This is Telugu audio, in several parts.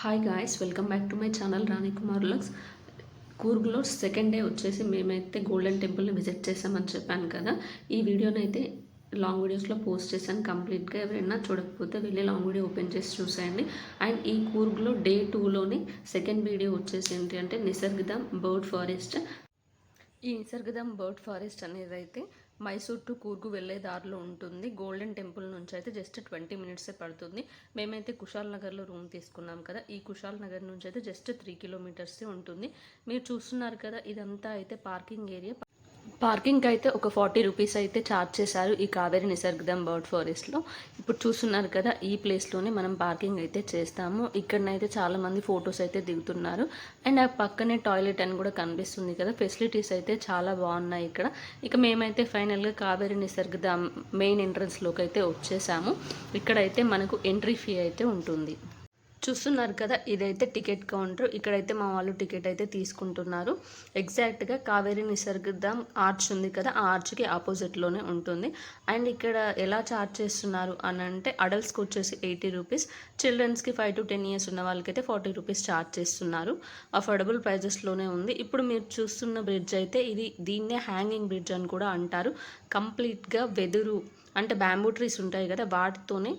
Hi guys welcome back to my channel Rani Kumar lux కూర్గ్లో second day వచ్చేసి మేమైతే గోల్డెన్ టెంపుల్ని విజిట్ చేసామని చెప్పాను కదా. ఈ వీడియోని అయితే లాంగ్ వీడియోస్లో పోస్ట్ చేశాను కంప్లీట్గా ఎవరైనా చూడకపోతే వెళ్ళి లాంగ్ వీడియో ఓపెన్ చేసి చూసేయండి. అండ్ ఈ కూర్గ్లో డే టూలోని సెకండ్ వీడియో వచ్చేసి ఏంటి అంటే నిసర్గదం బర్డ్ ఫారెస్ట్. ఈ నిసర్గదం బర్డ్ ఫారెస్ట్ అనేది అయితే మైసూర్ టు కూర్గు వెళ్ళే దారిలో ఉంటుంది. గోల్డెన్ టెంపుల్ నుంచి అయితే జస్ట్ ట్వంటీ మినిట్సే పడుతుంది. మేమైతే కుషాల్ నగర్లో రూమ్ తీసుకున్నాం కదా. ఈ కుషాల్ నగర్ నుంచి అయితే జస్ట్ త్రీ కిలోమీటర్సే ఉంటుంది. మీరు చూస్తున్నారు కదా ఇదంతా అయితే పార్కింగ్ ఏరియా. పార్కింగ్ అయితే ఒక ఫార్టీ రూపీస్ అయితే ఛార్జ్ చేశారు ఈ కావేరి నిసర్గదం బర్డ్ ఫారెస్ట్లో. ఇప్పుడు చూస్తున్నారు కదా ఈ ప్లేస్లోనే మనం పార్కింగ్ అయితే చేస్తాము. ఇక్కడనైతే చాలా మంది ఫొటోస్ అయితే దిగుతున్నారు. అండ్ ఆ పక్కనే టాయిలెట్ అని కూడా కనిపిస్తుంది కదా ఫెసిలిటీస్ అయితే చాలా బాగున్నాయి ఇక్కడ. ఇక మేమైతే ఫైనల్గా కావేరి నిసర్గదం మెయిన్ ఎంట్రన్స్లోకి అయితే వచ్చేసాము. ఇక్కడైతే మనకు ఎంట్రీ ఫీ అయితే ఉంటుంది. చూస్తున్నారు కదా ఇదైతే టికెట్ కౌంటర్. ఇక్కడైతే మా వాళ్ళు టికెట్ అయితే తీసుకుంటున్నారు. ఎగ్జాక్ట్గా కావేరి నిసర్గదం ఆర్చ్ ఉంది కదా ఆ ఆర్చ్కి ఆపోజిట్లోనే ఉంటుంది. అండ్ ఇక్కడ ఎలా చార్జ్ చేస్తున్నారు అని అంటే అడల్ట్స్కి వచ్చేసి ఎయిటీ రూపీస్ చిల్డ్రన్స్కి ఫైవ్ టు టెన్ ఇయర్స్ ఉన్న వాళ్ళకైతే ఫార్టీ రూపీస్ ఛార్జ్ చేస్తున్నారు. అఫోర్డబుల్ ప్రైజెస్లోనే ఉంది. ఇప్పుడు మీరు చూస్తున్న బ్రిడ్జ్ అయితే ఇది దీన్నే హ్యాంగింగ్ బ్రిడ్జ్ అని కూడా అంటారు. కంప్లీట్గా వెదురు అంటే బ్యాంబూ ట్రీస్ ఉంటాయి కదా వాటితోనే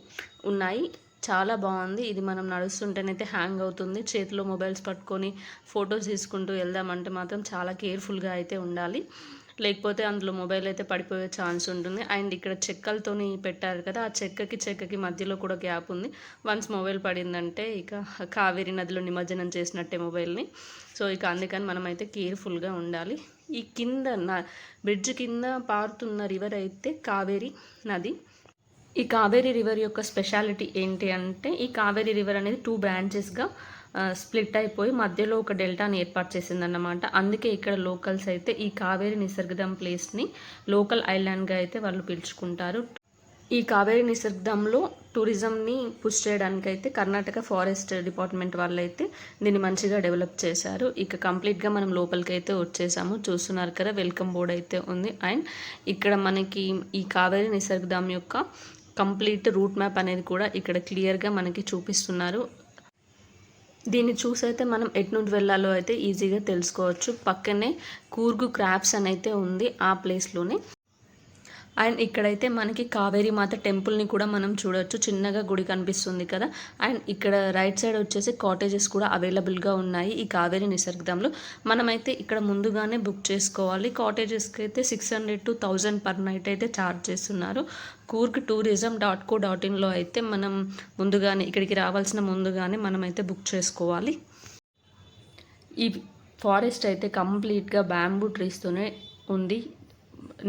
ఉన్నాయి. చాలా బాగుంది. ఇది మనం నడుస్తుంటేనైతే హ్యాంగ్ అవుతుంది. చేతిలో మొబైల్స్ పట్టుకొని ఫొటోస్ తీసుకుంటూ వెళ్దామంటే మాత్రం చాలా కేర్ఫుల్గా అయితే ఉండాలి. లేకపోతే అందులో మొబైల్ అయితే పడిపోయే ఛాన్స్ ఉంటుంది. అండ్ ఇక్కడ చెక్కలతోని పెట్టారు కదా ఆ చెక్కకి చెక్కకి మధ్యలో కూడా గ్యాప్ ఉంది. వన్స్ మొబైల్ పడిందంటే ఇక కావేరి నదిలో నిమజ్జనం చేసినట్టే మొబైల్ని సో ఇక అందుకని మనమైతే కేర్ఫుల్గా ఉండాలి. ఈ కింద నా బ్రిడ్జ్ కింద పారుతున్న రివర్ అయితే కావేరి నది. ఈ కావేరీ రివర్ యొక్క స్పెషాలిటీ ఏంటి అంటే ఈ కావేరీ రివర్ అనేది టూ బ్రాంచెస్గా స్ప్లిట్ అయిపోయి మధ్యలో ఒక డెల్టాని ఏర్పాటు చేసిందన్నమాట. అందుకే ఇక్కడ లోకల్స్ అయితే ఈ కావేరి నిసర్గదం ప్లేస్ని లోకల్ ఐలాండ్గా అయితే వాళ్ళు పిలుచుకుంటారు. ఈ కావేరి నిసర్గంలో టూరిజంని పుష్ చేయడానికి అయితే కర్ణాటక ఫారెస్ట్ డిపార్ట్మెంట్ వాళ్ళు అయితే దీన్ని మంచిగా డెవలప్ చేశారు. ఇక కంప్లీట్గా మనం లోపలికి అయితే వచ్చేసాము. చూస్తున్నారు కదా వెల్కమ్ బోర్డ్ అయితే ఉంది. అండ్ ఇక్కడ మనకి ఈ కావేరి నిసర్గదం యొక్క కంప్లీట్ రూట్ మ్యాప్ అనేది కూడా ఇక్కడ క్లియర్గా మనకి చూపిస్తున్నారు. దీన్ని చూసైతే మనం ఎటు నుండి వెళ్ళాలో అయితే ఈజీగా తెలుసుకోవచ్చు. పక్కనే కూర్గు క్రాప్స్ అని అయితే ఉంది ఆ ప్లేస్లోనే. అండ్ ఇక్కడైతే మనకి కావేరీ మాత టెంపుల్ని కూడా మనం చూడొచ్చు. చిన్నగా గుడి కనిపిస్తుంది కదా. అండ్ ఇక్కడ రైట్ సైడ్ వచ్చేసి కాటేజెస్ కూడా అవైలబుల్గా ఉన్నాయి ఈ కావేరీ నిసర్గంలో. మనమైతే ఇక్కడ ముందుగానే బుక్ చేసుకోవాలి. కాటేజెస్కి అయితే six hundred to thousand per night అయితే ఛార్జ్ చేస్తున్నారు. Coorg tourism dot co dot ఇన్లో అయితే మనం ముందుగానే ఇక్కడికి రావాల్సిన ముందుగానే మనమైతే బుక్ చేసుకోవాలి. ఈ ఫారెస్ట్ అయితే కంప్లీట్గా బ్యాంబూ ట్రీస్తోనే ఉంది.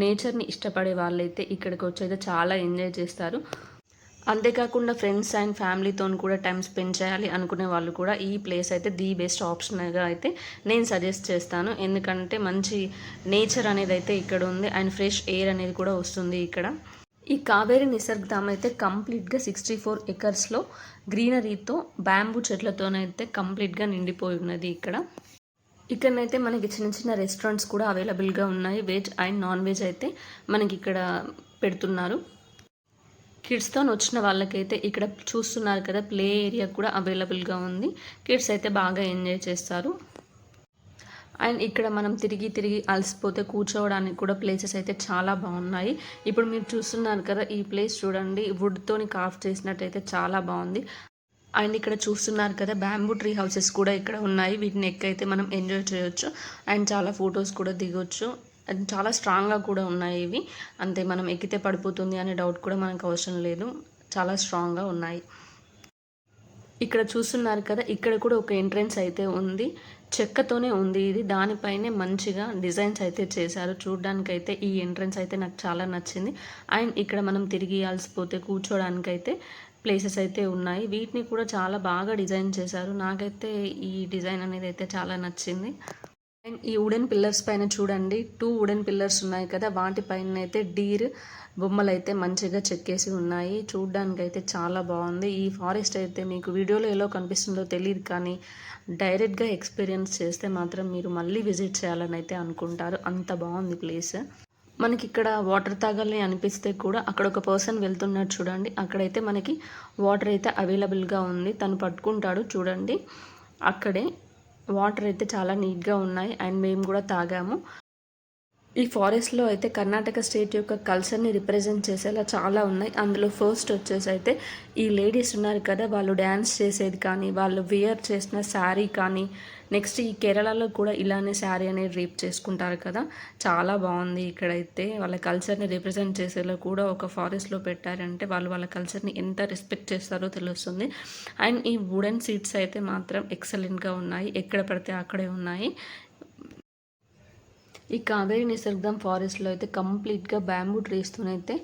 నేచర్ని ఇష్టపడే వాళ్ళైతే ఇక్కడికి వచ్చి అయితే చాలా ఎంజాయ్ చేస్తారు. అంతేకాకుండా ఫ్రెండ్స్ అండ్ ఫ్యామిలీతో కూడా టైం స్పెండ్ చేయాలి అనుకునే వాళ్ళు కూడా ఈ ప్లేస్ అయితే ది బెస్ట్ ఆప్షన్గా అయితే నేను సజెస్ట్ చేస్తాను. ఎందుకంటే మంచి నేచర్ అనేది అయితే ఇక్కడ ఉంది అండ్ ఫ్రెష్ ఎయిర్ అనేది కూడా వస్తుంది ఇక్కడ. ఈ కావేరి నిసర్గధామ్ అయితే కంప్లీట్గా సిక్స్టీ ఫోర్ ఎకర్స్లో గ్రీనరీతో బ్యాంబూ చెట్లతోనైతే కంప్లీట్గా నిండిపోయి ఉన్నది ఇక్కడ. ఇక్కడనైతే మనకి చిన్న చిన్న రెస్టారెంట్స్ కూడా అవైలబుల్గా ఉన్నాయి. వెజ్ అండ్ నాన్ వెజ్ అయితే మనకి ఇక్కడ పెడుతున్నారు. కిడ్స్తో వచ్చిన వాళ్ళకైతే ఇక్కడ చూస్తున్నారు కదా ప్లే ఏరియా కూడా అవైలబుల్గా ఉంది. కిడ్స్ అయితే బాగా ఎంజాయ్ చేస్తారు. అండ్ ఇక్కడ మనం తిరిగి తిరిగి అలసిపోతే కూర్చోవడానికి కూడా ప్లేసెస్ అయితే చాలా బాగున్నాయి. ఇప్పుడు మీరు చూస్తున్నారు కదా ఈ ప్లేస్ చూడండి. వుడ్తోని కాఫ్ చేసినట్టయితే చాలా బాగుంది. అండ్ ఇక్కడ చూస్తున్నారు కదా బ్యాంబూ ట్రీ హౌసెస్ కూడా ఇక్కడ ఉన్నాయి. వీటిని ఎక్కైతే మనం ఎంజాయ్ చేయొచ్చు. అండ్ చాలా ఫొటోస్ కూడా దిగొచ్చు. అండ్ చాలా స్ట్రాంగ్గా కూడా ఉన్నాయి ఇవి. అంతే మనం ఎక్కితే పడిపోతుంది అనే డౌట్ కూడా మనకు అవసరం లేదు. చాలా స్ట్రాంగ్గా ఉన్నాయి. ఇక్కడ చూస్తున్నారు కదా ఇక్కడ కూడా ఒక ఎంట్రెన్స్ అయితే ఉంది. చెక్కతోనే ఉంది ఇది. దానిపైనే మంచిగా డిజైన్స్ అయితే చేశారు. చూడడానికైతే ఈ ఎంట్రెన్స్ అయితే నాకు చాలా నచ్చింది. అండ్ ఇక్కడ మనం తిరిగి అలసిపోతే కూర్చోడానికైతే ప్లేసెస్ అయితే ఉన్నాయి. వీటిని కూడా చాలా బాగా డిజైన్ చేశారు. నాకైతే ఈ డిజైన్ అనేది అయితే చాలా నచ్చింది. అండ్ ఈ వుడెన్ పిల్లర్స్ పైన చూడండి. టూ వుడెన్ పిల్లర్స్ ఉన్నాయి కదా. వాటిపైన అయితే డీర్ బొమ్మలు అయితే మంచిగా చెక్కేసి ఉన్నాయి. చూడడానికి అయితే చాలా బాగుంది. ఈ ఫారెస్ట్ అయితే మీకు వీడియోలో ఎలా కనిపిస్తుందో తెలియదు కానీ డైరెక్ట్గా ఎక్స్పీరియన్స్ చేస్తే మాత్రం మీరు మళ్ళీ విజిట్ చేయాలని అయితే అనుకుంటారు. అంత బాగుంది ప్లేస్ మనకి ఇక్కడ వాటర్ తాగాలని అనిపిస్తే కూడా అక్కడ ఒక పర్సన్ వెళ్తున్నాడు చూడండి. అక్కడైతే మనకి వాటర్ అయితే అవైలబుల్గా ఉంది. తను పట్టుకుంటాడు చూడండి. అక్కడే వాటర్ అయితే చాలా నీట్గా ఉన్నాయి. అండ్ మేము కూడా తాగాము. ఈ ఫారెస్ట్లో అయితే కర్ణాటక స్టేట్ యొక్క కల్చర్ని రిప్రజెంట్ చేసేలా చాలా ఉన్నాయి. అందులో ఫస్ట్ వచ్చేసి అయితే ఈ లేడీస్ ఉన్నారు కదా వాళ్ళు డ్యాన్స్ చేసేది కానీ వాళ్ళు వియర్ చేసిన శారీ కానీ నెక్స్ట్ ఈ కేరళలో కూడా ఇలానే శారీ అనేది రేప్ చేసుకుంటారు కదా. చాలా బాగుంది ఇక్కడైతే. వాళ్ళ కల్చర్ని రిప్రజెంట్ చేసేలా కూడా ఒక ఫారెస్ట్లో పెట్టారంటే వాళ్ళు వాళ్ళ కల్చర్ని ఎంత రెస్పెక్ట్ చేస్తారో తెలుస్తుంది. అండ్ ఈ వుడెన్ సీట్స్ అయితే మాత్రం ఎక్సలెంట్గా ఉన్నాయి. ఎక్కడ పడితే అక్కడే ఉన్నాయి. ఈ కావేరి నిసర్గం ఫారెస్ట్లో అయితే కంప్లీట్గా బ్యాంబూ ట్రీస్తోనైతే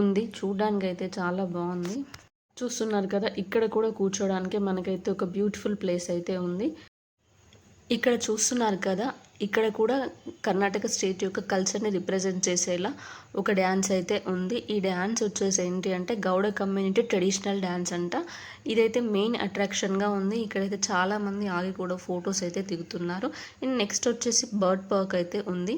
ఉంది. చూడడానికి అయితే చాలా బాగుంది. చూస్తున్నారు కదా ఇక్కడ కూడా కూర్చోడానికి మనకైతే ఒక బ్యూటిఫుల్ ప్లేస్ అయితే ఉంది. ఇక్కడ చూస్తున్నారు కదా ఇక్కడ కూడా కర్ణాటక స్టేట్ యొక్క కల్చర్ని రిప్రజెంట్ చేసేలా ఒక డ్యాన్స్ అయితే ఉంది. ఈ డ్యాన్స్ వచ్చేసి ఏంటి అంటే గౌడ కమ్యూనిటీ ట్రెడిషనల్ డ్యాన్స్ అంట. ఇదైతే మెయిన్ అట్రాక్షన్గా ఉంది. ఇక్కడైతే చాలామంది ఆగి కూడా ఫొటోస్ అయితే దిగుతున్నారు. అండ్ నెక్స్ట్ వచ్చేసి బర్డ్ పార్క్ అయితే ఉంది.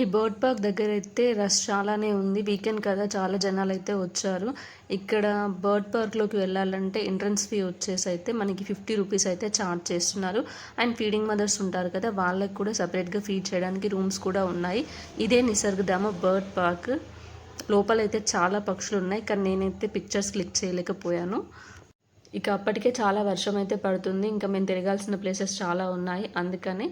ఈ బర్డ్ పార్క్ దగ్గర అయితే రష్ చాలానే ఉంది. వీకెండ్ కదా చాలా జనాలు అయితే వచ్చారు. ఇక్కడ బర్డ్ పార్క్లోకి వెళ్ళాలంటే ఎంట్రన్స్ ఫీ వచ్చేసి అయితే మనకి ఫిఫ్టీ రూపీస్ అయితే ఛార్జ్ చేస్తున్నారు. అండ్ ఫీడింగ్ మదర్స్ ఉంటారు కదా వాళ్ళకి కూడా సపరేట్గా ఫీడ్ చేయడానికి రూమ్స్ కూడా ఉన్నాయి. ఇదే నిసర్గధామ బర్డ్ పార్క్. లోపలైతే చాలా పక్షులు ఉన్నాయి కానీ నేనైతే పిక్చర్స్ క్లిక్ చేయలేకపోయాను. ఇక అప్పటికే చాలా వర్షం అయితే పడుతుంది. ఇంకా మేము తిరగాల్సిన ప్లేసెస్ చాలా ఉన్నాయి. అందుకని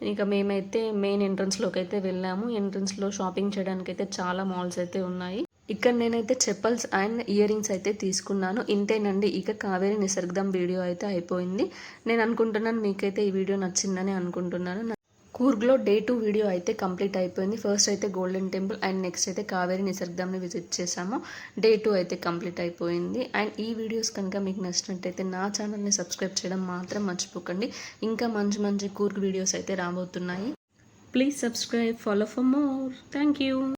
ఇక మేమైతే మెయిన్ ఎంట్రన్స్లోకి అయితే వెళ్ళాము. ఎంట్రన్స్లో షాపింగ్ చేయడానికి అయితే చాలా మాల్స్ అయితే ఉన్నాయి. ఇక్కడ నేనైతే చెప్పల్స్ అండ్ ఇయర్ రింగ్స్ అయితే తీసుకున్నాను. ఇంతేనండి ఇక కావేరి నిసర్గదం వీడియో అయితే అయిపోయింది. నేను అనుకుంటున్నాను మీకైతే ఈ వీడియో నచ్చిందని అనుకుంటున్నాను. కూర్గ్లో డే టూ వీడియో అయితే కంప్లీట్ అయిపోయింది. ఫస్ట్ అయితే గోల్డెన్ టెంపుల్ అండ్ నెక్స్ట్ అయితే కావేరి నిసర్గంని విజిట్ చేసాము డే టూ అయితే కంప్లీట్ అయిపోయింది. అండ్ ఈ వీడియోస్ కనుక మీకు నచ్చినట్టయితే నా ఛానల్ని సబ్స్క్రైబ్ చేయడం మాత్రం మర్చిపోకండి. ఇంకా మంచి మంచి కూర్గ్ వీడియోస్ అయితే రాబోతున్నాయి. Please subscribe follow for more. Thank you.